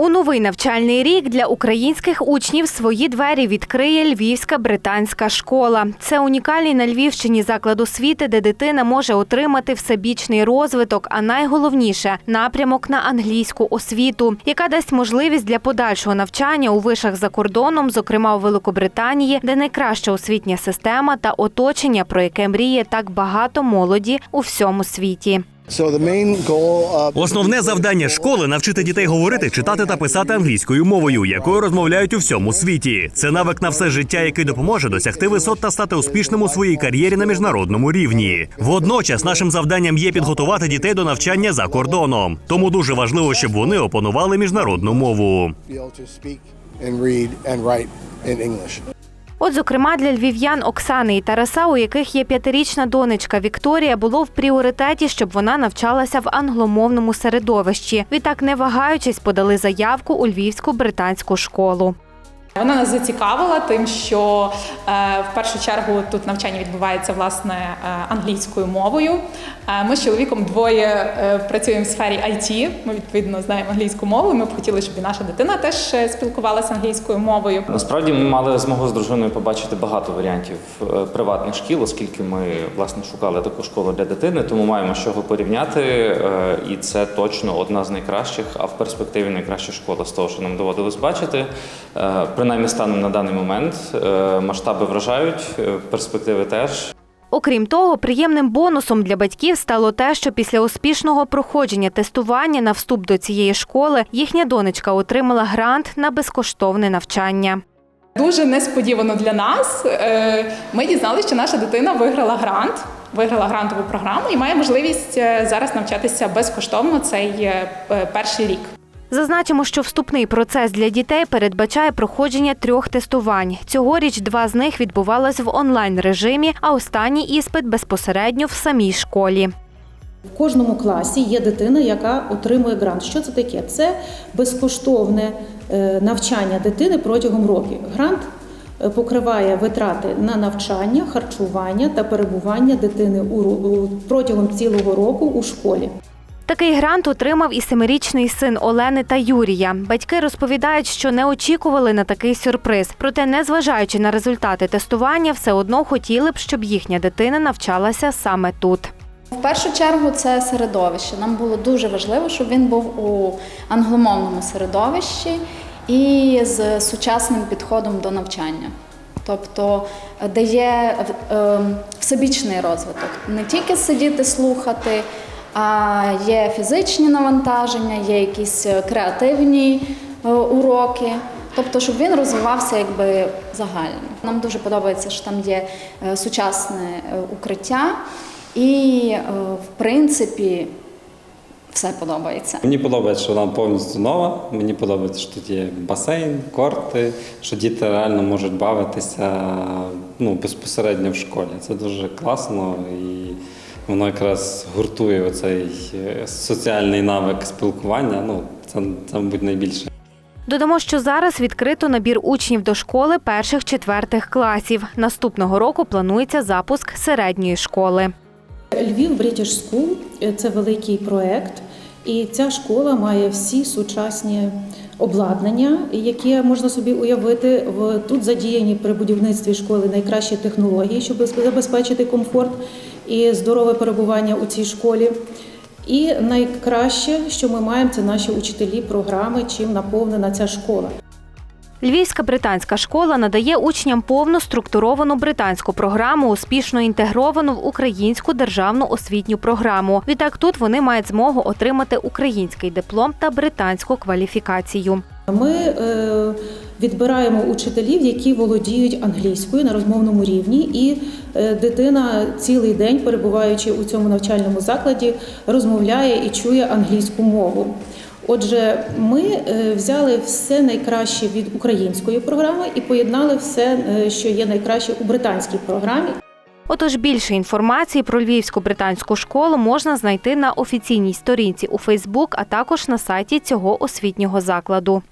У новий навчальний рік для українських учнів свої двері відкриє Львівська британська школа. Це унікальний на Львівщині заклад освіти, де дитина може отримати всебічний розвиток, а найголовніше напрямок на англійську освіту, яка дасть можливість для подальшого навчання у вишах за кордоном, зокрема у Великобританії, де найкраща освітня система та оточення, про яке мріє так багато молоді у всьому світі. Основне завдання школи навчити дітей говорити, читати та писати англійською мовою, якою розмовляють у всьому світі. Це навик на все життя, який допоможе досягти висот та стати успішним у своїй кар'єрі на міжнародному рівні. Водночас нашим завданням є підготувати дітей до навчання за кордоном. Тому дуже важливо, щоб вони опанували міжнародну мову. От, зокрема, для львів'ян Оксани і Тараса, у яких є п'ятирічна донечка Вікторія, було в пріоритеті, щоб вона навчалася в англомовному середовищі. Відтак, не вагаючись, подали заявку у львівську британську школу. Вона нас зацікавила тим, що е, в першу чергу тут навчання відбувається власне е, англійською мовою. Е, ми з чоловіком двоє працюємо в сфері IT, Ми відповідно знаємо англійську мову. Ми б хотіли, щоб і наша дитина теж спілкувалася англійською мовою. Насправді ми мали змогу з дружиною побачити багато варіантів приватних шкіл, оскільки ми власне шукали таку школу для дитини, тому маємо з чого порівняти. І це точно одна з найкращих, а в перспективі найкраща школа з того, що нам доводилось бачити. Принаймні станом на даний момент Е, масштаби вражають, е, перспективи теж. Окрім того, приємним бонусом для батьків стало те, що після успішного проходження тестування на вступ до цієї школи їхня донечка отримала грант на безкоштовне навчання. Дуже несподівано для нас. е, Ми дізналися, що наша дитина виграла грант, виграла грантову програму і має можливість зараз навчатися безкоштовно цей перший рік. Зазначимо, що вступний процес для дітей передбачає проходження трьох тестувань. Цьогоріч два з них відбувалось в онлайн режимі, а останній іспит безпосередньо в самій школі. В кожному класі є дитина, яка отримує грант. Що це таке? Це безкоштовне е, навчання дитини протягом року. Грант е, покриває витрати на навчання, харчування та перебування дитини протягом цілого року у школі. Такий грант отримав і семирічний син Олени та Юрія. Батьки розповідають, що не очікували на такий сюрприз. Проте, незважаючи на результати тестування, все одно хотіли б, щоб їхня дитина навчалася саме тут. В першу чергу це середовище. Нам було дуже важливо, щоб він був у англомовному середовищі і з сучасним підходом до навчання. Тобто, е, де е, всебічний розвиток. Не тільки сидіти, слухати, є фізичні навантаження, є якісь е, креативні е, уроки. Тобто, щоб він розвивався якби загально. Нам дуже подобається, що там є е, сучасне укриття, і в принципі все подобається. Мені подобається, що вона повністю нова. Мені подобається, що тут є басейн, корти, що діти реально можуть бавитися ну, безпосередньо в школі. Це дуже класно і воно якраз гуртує оцей е, соціальний навик спілкування. Ну, це, це мабуть, найбільше. Додамо, що зараз відкрито набір учнів до школи перших-четвертих класів. Наступного року планується запуск середньої школи. Львів British School – це великий проект, і ця школа має всі сучасні обладнання, які можна собі уявити. В- Тут задіяні при будівництві школи найкращі технології, щоб забезпечити комфорт і здорове перебування у цій школі. І найкраще, що ми маємо, це наші учителі програми, чим наповнена ця школа. Львівська британська школа надає учням повну структуровану британську програму, успішно інтегровану в українську державну освітню програму. Відтак тут вони мають змогу отримати український диплом та британську кваліфікацію. Ми е, відбираємо учителів, які володіють англійською на розмовному рівні, і е, дитина цілий день, перебуваючи у цьому навчальному закладі, розмовляє і чує англійську мову. Отже, ми е, взяли все найкраще від української програми і поєднали все, що є найкраще у британській програмі. Отож, більше інформації про львівську британську школу можна знайти на офіційній сторінці у Фейсбук, а також на сайті цього освітнього закладу.